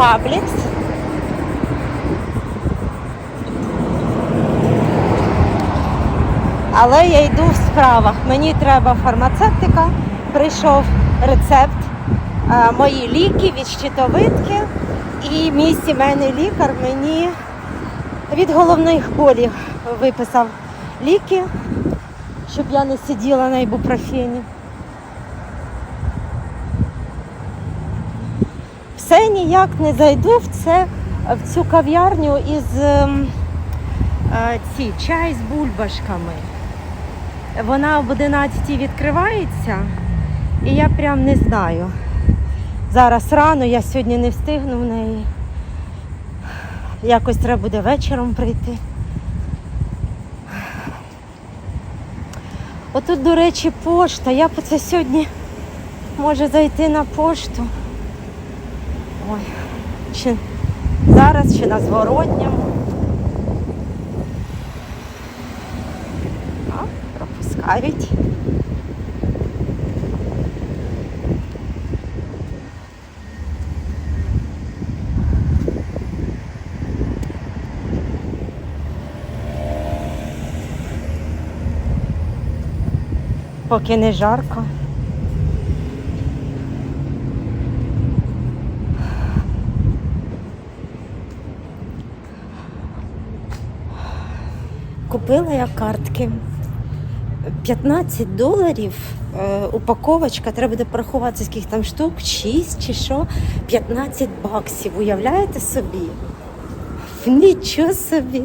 Publix. Але я йду в справах. Мені треба фармацевтика. Прийшов рецепт, е, мої ліки від щитовидки. І мій сімейний лікар мені від головних болів виписав ліки, щоб я не сиділа на ібупрофені. Все ніяк не зайду в це в цю кав'ярню із ем, е, ці чай з бульбашками. Вона об 11 відкривається, і я прям не знаю. Зараз рано, я сьогодні не встигну в неї. Якось треба буде вечором прийти. Отут, до речі, пошта. Я б це сьогодні може зайти на пошту. Ой, чи зараз, чи на зворотньому. Пропускають. Поки не жарко. Купила я картки. 15 доларів е, упаковочка, треба буде порахувати, скільки там штук, 6 чи що. 15 баксів. Уявляєте собі? Нічого собі.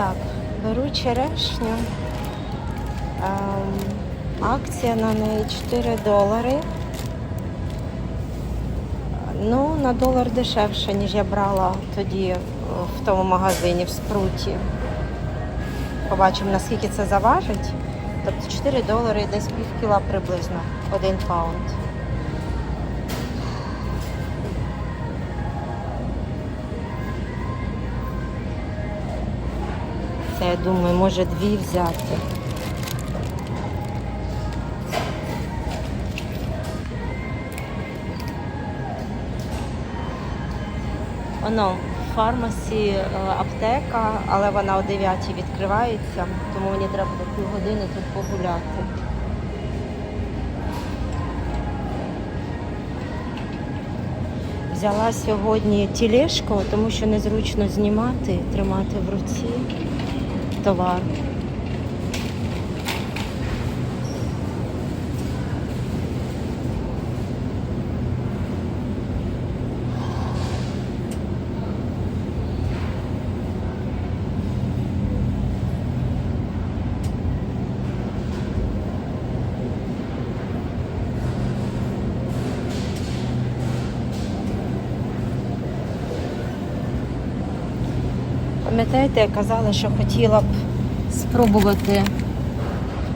Так, беру черешню. Ем, акція на неї 4 долари. Ну, на долар дешевше, ніж я брала тоді е, в тому магазині в спруті. Побачимо, наскільки це заважить. Тобто 4 долари десь пів кіла приблизно, один паунд. Це я думаю, може дві взяти. Воно в фармасі е, аптека, але вона о 9 відкривається, тому мені треба до півгодини тут погуляти. Взяла сьогодні тілешку, тому що незручно знімати, тримати в руці товар. Пам'ятаєте, я казала, що хотіла б спробувати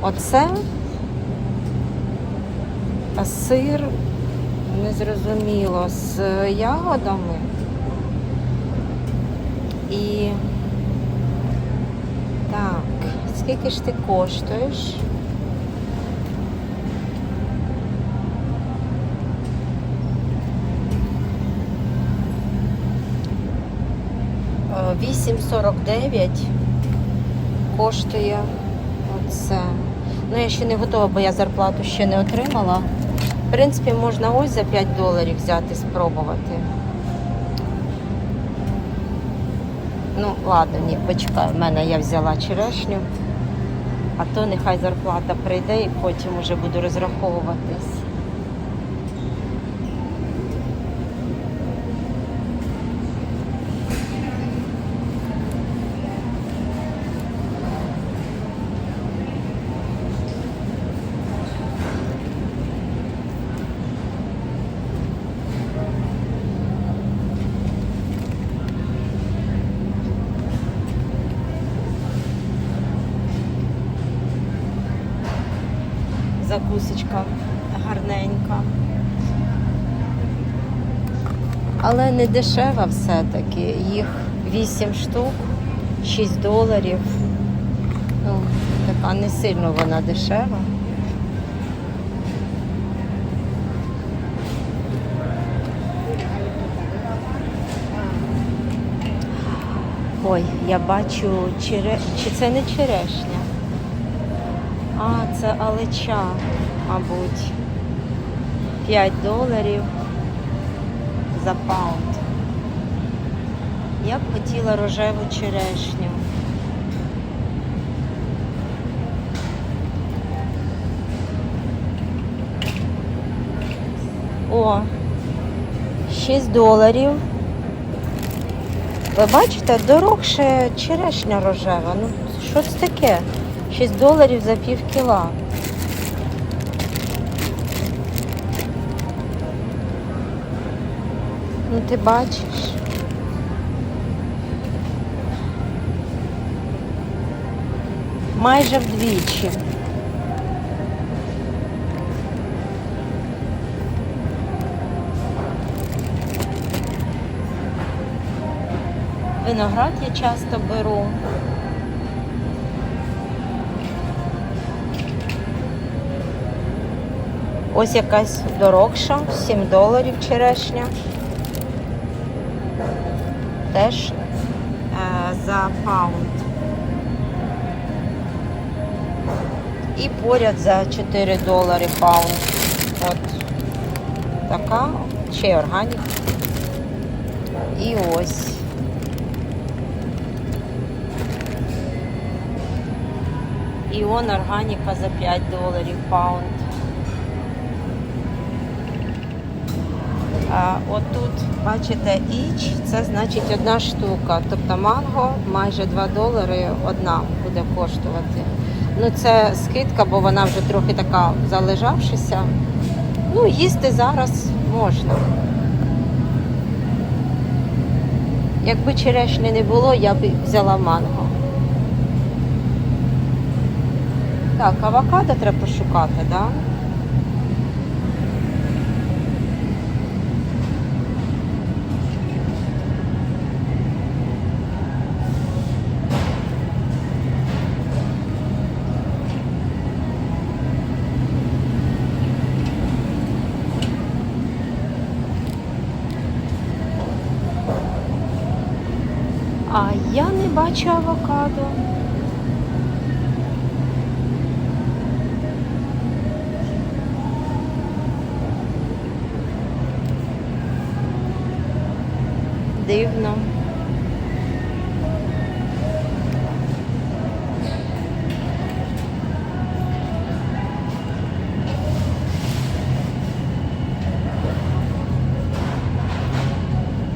оце, а сир незрозуміло з ягодами. І так, скільки ж ти коштуєш? Е, 8,49 коштує оце. Ну, я ще не готова, бо я зарплату ще не отримала. В принципі, можна ось за 5 доларів взяти, спробувати. Ну, ладно, ні, почекай, в мене я взяла черешню, а то нехай зарплата прийде і потім вже буду розраховуватись. Але не дешева все-таки. Їх 8 штук, 6 доларів. Ну, така не сильно вона дешева. Ой, я бачу чере... чи це не черешня? А, це алеча, мабуть. 5 доларів за паунд. Я б хотіла рожеву черешню. О, 6 доларів. Ви бачите, дорогше черешня рожева. Ну, що це таке? 6 доларів за пів кіла. Ну ти бачиш. Майже вдвічі. Виноград я часто беру. Ось якась дорогша, 7 доларів черешня. Теж е, за паунд. І поряд за 4 долари паунд. От така, ще й органік. І ось. Іон органіка за 5 доларів паунд. Отут, бачите, іч, це значить одна штука. Тобто манго майже 2 долари одна буде коштувати. Ну це скидка, бо вона вже трохи така залежавшися. Ну, їсти зараз можна. Якби черешні не було, я б взяла манго. Так, авокадо треба пошукати, так? Да? Бачу авокадо. Дивно.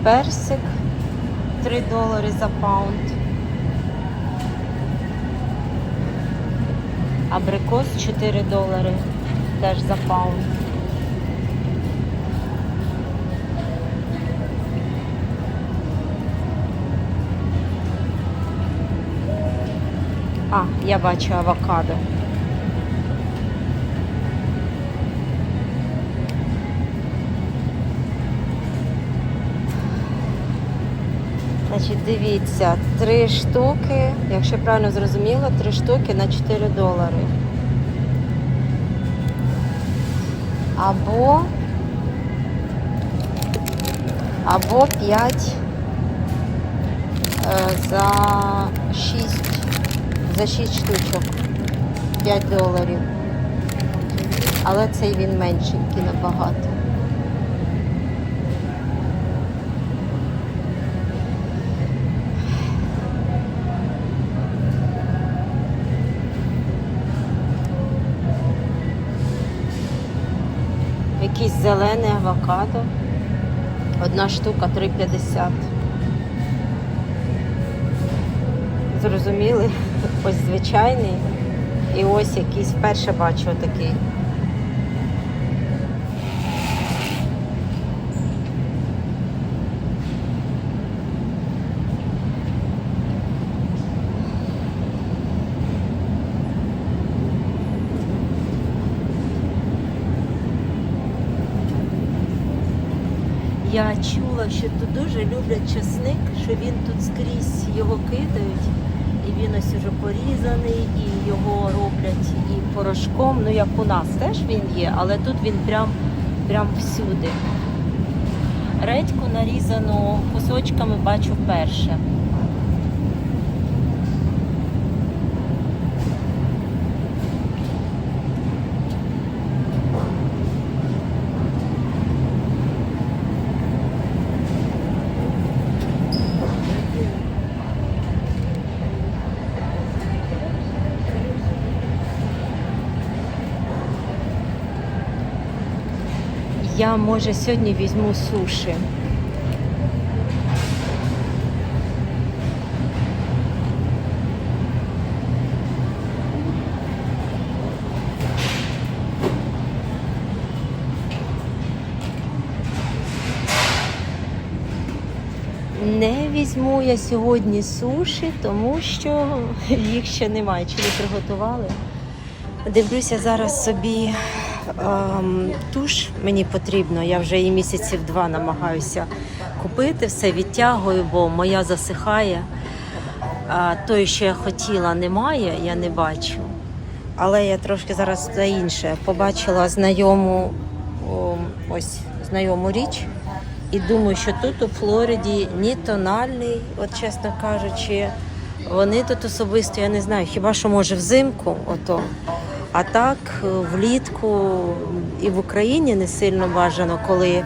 Персик 3 долари за паунд. Абрикос 4 долари теж за паунд. А, я бачу авокадо. Значить, дивіться, три штуки, якщо правильно зрозуміла, три штуки на 4 долари. Або або 5 е, за 6 за 6 штучок 5 доларів. Але цей він меншенький набагато. Якийсь зелений авокадо. Одна штука 3,50. Зрозуміли? Ось звичайний. І ось якийсь вперше бачу такий. Я чула, що тут дуже люблять чесник, що він тут скрізь його кидають, і він ось уже порізаний, і його роблять і порошком. Ну як у нас теж він є, але тут він прям, прям всюди. Редьку нарізану кусочками бачу перше. Може сьогодні візьму суші. Не візьму я сьогодні суші, тому що їх ще немає, чи не приготували. Дивлюся зараз собі туш мені потрібно. Я вже її місяців два намагаюся купити, все відтягую, бо моя засихає. А той, що я хотіла, немає, я не бачу. Але я трошки зараз за інше побачила знайому ось знайому річ. І думаю, що тут у Флориді ні тональний, от чесно кажучи, вони тут особисто, я не знаю, хіба що може взимку, ото. А так е, влітку і в Україні не сильно бажано, коли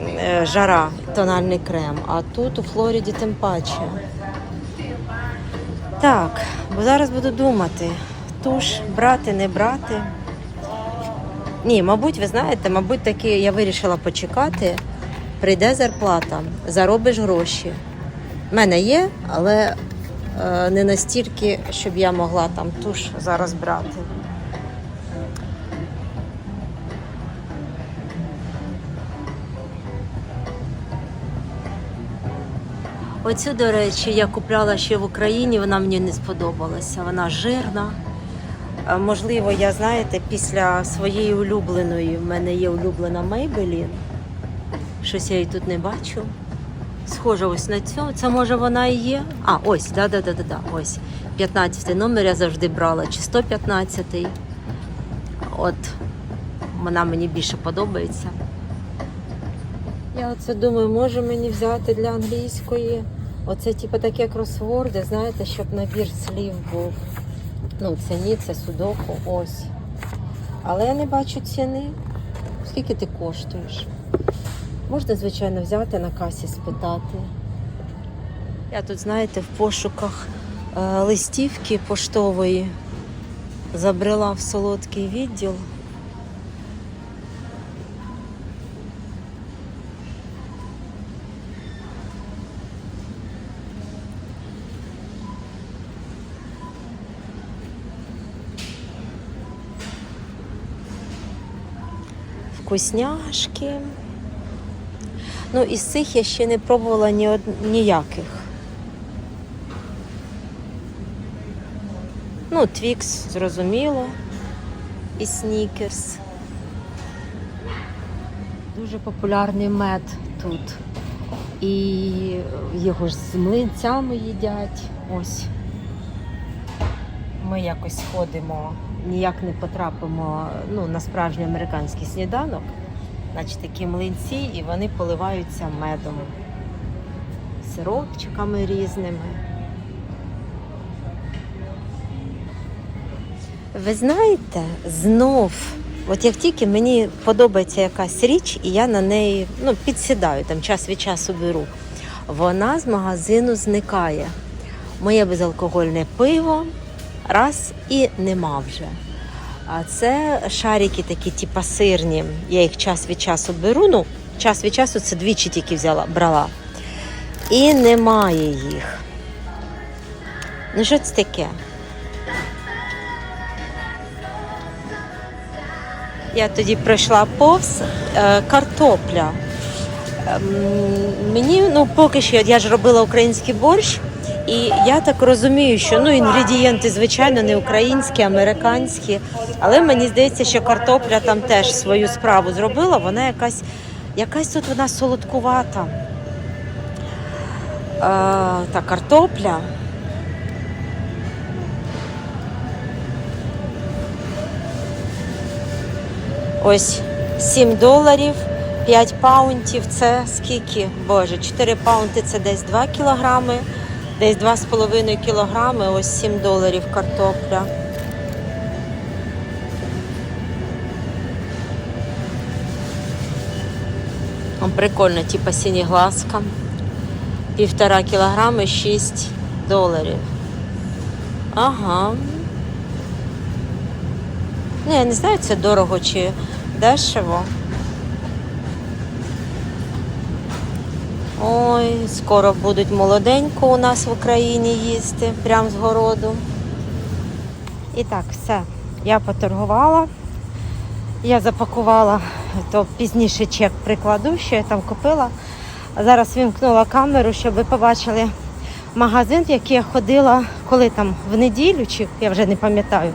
е, жара, тональний крем. А тут у Флориді тим паче. Так, бо зараз буду думати, туш брати, не брати. Ні, мабуть, ви знаєте, мабуть, таки я вирішила почекати. Прийде зарплата, заробиш гроші. У мене є, але е, не настільки, щоб я могла там туш зараз брати. Оцю, до речі, я купляла ще в Україні, вона мені не сподобалася. Вона жирна. Можливо, я знаєте, після своєї улюбленої в мене є улюблена Maybelline. Щось я її тут не бачу. Схожа ось на цю. Це може вона і є. А, ось, да, да, да, да, да. Ось. 15 номер я завжди брала, чи 115. От вона мені більше подобається. Я оце думаю, може мені взяти для англійської. Оце типу таке кросворди, знаєте, щоб набір слів був. Ну, це ні, це судоку, ось. Але я не бачу ціни. Скільки ти коштуєш? Можна, звичайно, взяти на касі, спитати. Я тут, знаєте, в пошуках е, листівки поштової забрела в солодкий відділ. Вкусняшки. Ну, із цих я ще не пробувала ні од... ніяких. Ну, Твікс, зрозуміло. І снікерс. Дуже популярний мед тут. І його ж з млинцями їдять. Ось. Ми якось ходимо, ніяк не потрапимо ну, на справжній американський сніданок. Значить, такі млинці, і вони поливаються медом, сиропчиками різними. Ви знаєте, знов, от як тільки мені подобається якась річ, і я на неї ну, підсідаю, там час від часу беру, вона з магазину зникає. Моє безалкогольне пиво раз і нема вже. А це шарики такі, типа сирні. Я їх час від часу беру. Ну, час від часу це двічі тільки взяла, брала. І немає їх. Ну, що це таке? Я тоді пройшла повз е, картопля. Ем, мені, ну, поки що, я ж робила український борщ, і я так розумію, що ну, інгредієнти, звичайно, не українські, американські. Але мені здається, що картопля там теж свою справу зробила, вона якась Якась тут вона солодкувата. Е, та картопля. Ось 7 доларів, 5 паунтів це скільки? Боже, 4 паунти це десь 2 кілограми, десь 2,5 кілограми, ось 7 доларів картопля. Прикольно, типа синеглазка. Півтора кілограми 6 доларів. Ага. Ну, я не знаю, це дорого чи дешево. Ой, скоро будуть молоденько у нас в Україні їсти, прямо з городу. І так, все. Я поторгувала. Я запакувала, то пізніше чек прикладу, що я там купила. Зараз вімкнула камеру, щоб ви побачили магазин, в який я ходила, коли там в неділю, чи я вже не пам'ятаю.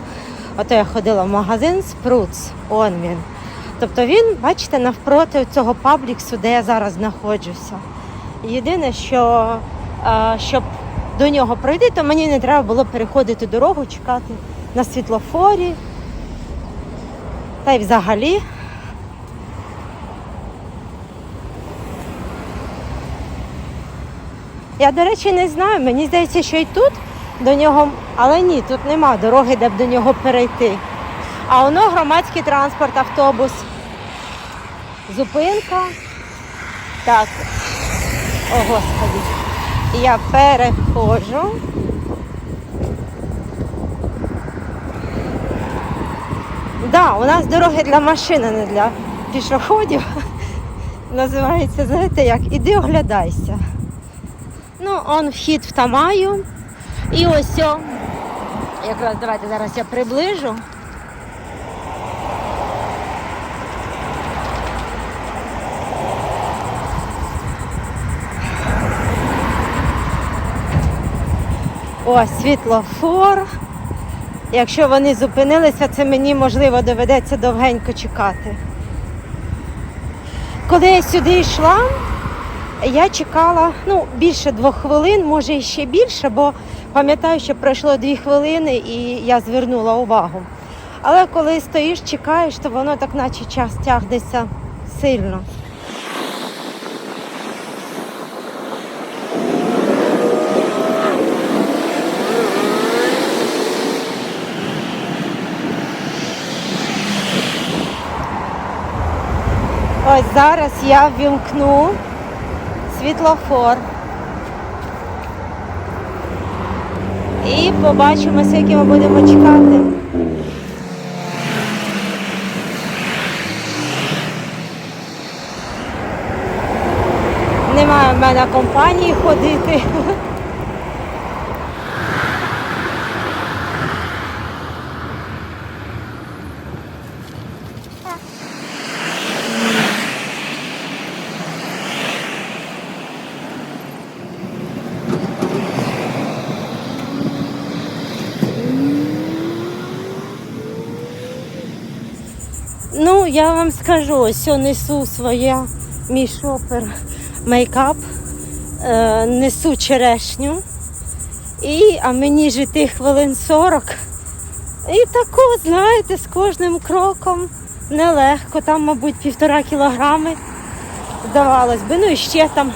Ото я ходила в магазин Спруц. Он він. Тобто він, бачите, навпроти цього пабліксу, де я зараз знаходжуся. Єдине, що е, щоб до нього пройти, то мені не треба було переходити дорогу, чекати на світлофорі. Та й взагалі. Я, до речі, не знаю. Мені здається, що і тут до нього, але ні, тут нема дороги, де б до нього перейти. А воно громадський транспорт, автобус. Зупинка. Так. О, Господи. Я переходжу. Да, у нас дороги для машин, а не для пішоходів. Називається, знаєте як, іди оглядайся. Ну, он вхід в Тамаю. І ось о, якраз давайте зараз я приближу. Ось світлофор. Якщо вони зупинилися, це мені можливо доведеться довгенько чекати. Коли я сюди йшла, я чекала ну, більше двох хвилин, може і ще більше, бо пам'ятаю, що пройшло дві хвилини і я звернула увагу. Але коли стоїш, чекаєш, то воно так наче час тягнеться сильно. Ось зараз я ввімкну світлофор. І побачимо, скільки ми будемо чекати. Немає в мене компанії ходити. Ну, я вам скажу, ось несу своє мій шопер мейкап, е, несу черешню. І, а мені ж іти хвилин 40. І тако, знаєте, з кожним кроком нелегко. Там, мабуть, півтора кілограми здавалось би. Ну і ще там.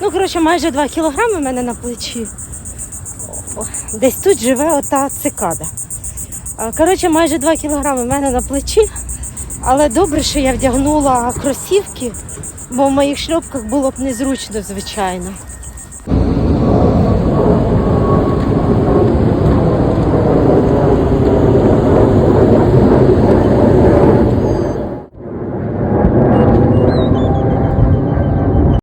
Ну, коротше, майже 2 кілограми в мене на плечі. Десь тут живе ота цикада. Коротше, майже 2 кілограми в мене на плечі. Але добре, що я вдягнула кросівки, бо в моїх шльопках було б незручно, звичайно.